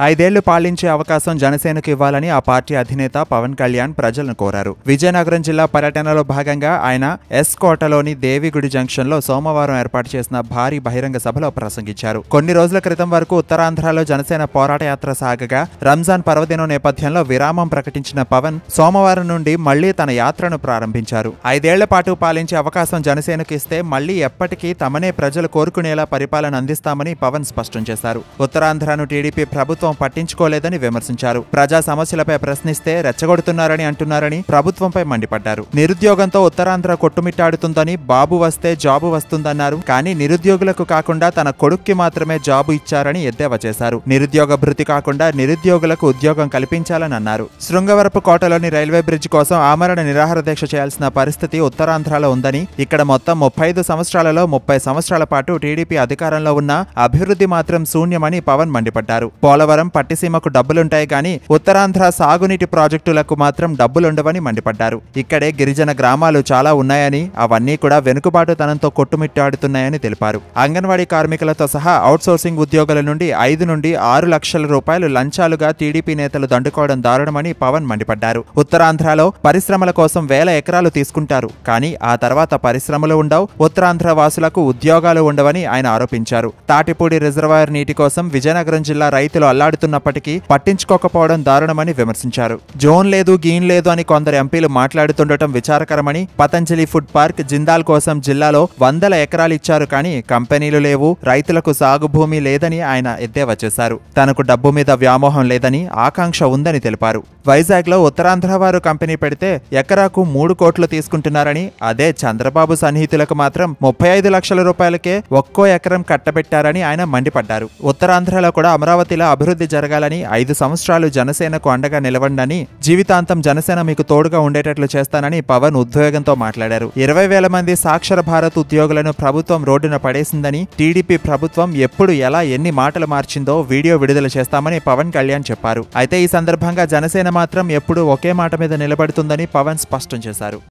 ఐదేళ్ళు పాలించే అవకాశం జనసేనకు ఇవ్వాలని ఆ పార్టీ అధినేత పవన్ కళ్యాణ్ ప్రజలను కోరారు. విజయనగరం జిల్లా పర్యటనలో భాగంగా ఆయన ఎస్ కోటలోని దేవిగుడి జంక్షన్లో సోమవారం ఏర్పాటు చేసిన భారీ బహిరంగ సభలో ప్రసంగించారు. కొన్ని రోజుల క్రితం వరకు ఉత్తరాంధ్రలో జనసేన పోరాట యాత్ర సాగగా రంజాన్ పర్వదినం నేపథ్యంలో విరామం ప్రకటించిన పవన్ సోమవారం నుండి మళ్ళీ తన యాత్రను ప్రారంభించారు. ఐదేళ్ళ పాటు పాలించే అవకాశం జనసేనకు ఇస్తే మళ్ళీ ఎప్పటికీ తమనే ప్రజలు కోరుకునేలా పరిపాలన అందిస్తామని పవన్ స్పష్టం చేశారు. ఉత్తరాంధ్రను టీడీపీ ప్రభుత్వం పట్టించుకోలేదని విమర్శించారు. ప్రజా సమస్యలపై ప్రశ్నిస్తే రెచ్చగొడుతున్నారని అంటున్నారని ప్రభుత్వంపై మండిపడ్డారు. నిరుద్యోగంతో ఉత్తరాంధ్ర కొట్టుమిట్టాడుతుందని బాబు వస్తే జాబు వస్తుందన్నారు. కానీ నిరుద్యోగులకు కాకుండా తన కొడుక్కి మాత్రమే జాబు ఇచ్చారని ఎద్దేవా చేశారు. నిరుద్యోగ భృతి కాకుండా నిరుద్యోగులకు ఉద్యోగం కల్పించాలని అన్నారు. శృంగవరపు కోటలోని రైల్వే బ్రిడ్జ్ కోసం ఆమరణ నిరాహార దీక్ష చేయాల్సిన పరిస్థితి ఉత్తరాంధ్రలో ఉందని ఇక్కడ మొత్తం ముప్పై ఐదు సంవత్సరాలలో ముప్పై సంవత్సరాల పాటు టీడీపీ అధికారంలో ఉన్న అభివృద్ధి మాత్రం శూన్యమని పవన్ మండిపడ్డారు. పోలవరం పట్టిసీమకు డబ్బులుంటాయి కానీ ఉత్తరాంధ్ర సాగునీటి ప్రాజెక్టులకు మాత్రం డబ్బులుండవని మండిపడ్డారు. ఇక్కడే గిరిజన గ్రామాలు చాలా ఉన్నాయని అవన్నీ కూడా వెనుకబాటుతనంతో కొట్టుమిట్టాడుతున్నాయని తెలిపారు. అంగన్వాడీ కార్మికులతో సహా అవుట్సోర్సింగ్ ఉద్యోగుల నుండి ఐదు నుండి ఆరు లక్షల రూపాయలు లంచాలుగా టీడీపీ నేతలు దండుకోవడం దారుణమని పవన్ మండిపడ్డారు. ఉత్తరాంధ్రలో పరిశ్రమల కోసం వేల ఎకరాలు తీసుకుంటారు కానీ ఆ తర్వాత పరిశ్రమలు ఉండవు ఉత్తరాంధ్ర వాసులకు ఉద్యోగాలు ఉండవని ఆయన ఆరోపించారు. తాటిపూడి రిజర్వాయర్ నీటి కోసం విజయనగరం జిల్లా రైతులు అల్లాడుతున్నప్పటికీ పట్టించుకోకపోవడం దారుణమని విమర్శించారు. జోన్ లేదు గీన్ లేదు అని కొందరు ఎంపీలు మాట్లాడుతుండటం విచారకరమని పతంజలి ఫుడ్ పార్క్ జిందాల్ కోసం జిల్లాలో వందల ఎకరాలు ఇచ్చారు కానీ కంపెనీలు లేవు రైతులకు సాగు భూమి లేదని ఆయన ఎద్దేవా చేశారు. తనకు డబ్బు మీద వ్యామోహం లేదని ఆకాంక్ష ఉందని తెలిపారు. వైజాగ్లో ఉత్తరాంధ్ర వారు కంపెనీ పెడితే ఎకరాకు మూడు కోట్లు తీసుకుంటున్నారని అదే చంద్రబాబు సన్నిహితులకు మాత్రం ముప్పై ఐదు లక్షల రూపాయలకే ఒక్కో ఎకరం కట్టబెట్టారని ఆయన మండిపడ్డారు. ఉత్తరాంధ్రలో కూడా అమరావతిలో అభివృద్ధి జరగాలని ఐదు సంవత్సరాలు జనసేనకు అండగా నిలవండని జీవితాంతం జనసేన మీకు తోడుగా ఉండేటట్లు చేస్తానని పవన్ ఉద్వేగంతో మాట్లాడారు. ఇరవై వేల మంది సాక్షర భారత్ ఉద్యోగులను ప్రభుత్వం రోడ్డున పడేసిందని టీడీపీ ప్రభుత్వం ఎప్పుడు ఎలా ఎన్ని మాటలు మార్చిందో వీడియో విడుదల చేస్తామని పవన్ కళ్యాణ్ చెప్పారు. అయితే ఈ సందర్భంగా జనసేన మాత్రం ఎప్పుడూ ఒకే మాట మీద నిలబడుతుందని పవన్ స్పష్టం చేశారు.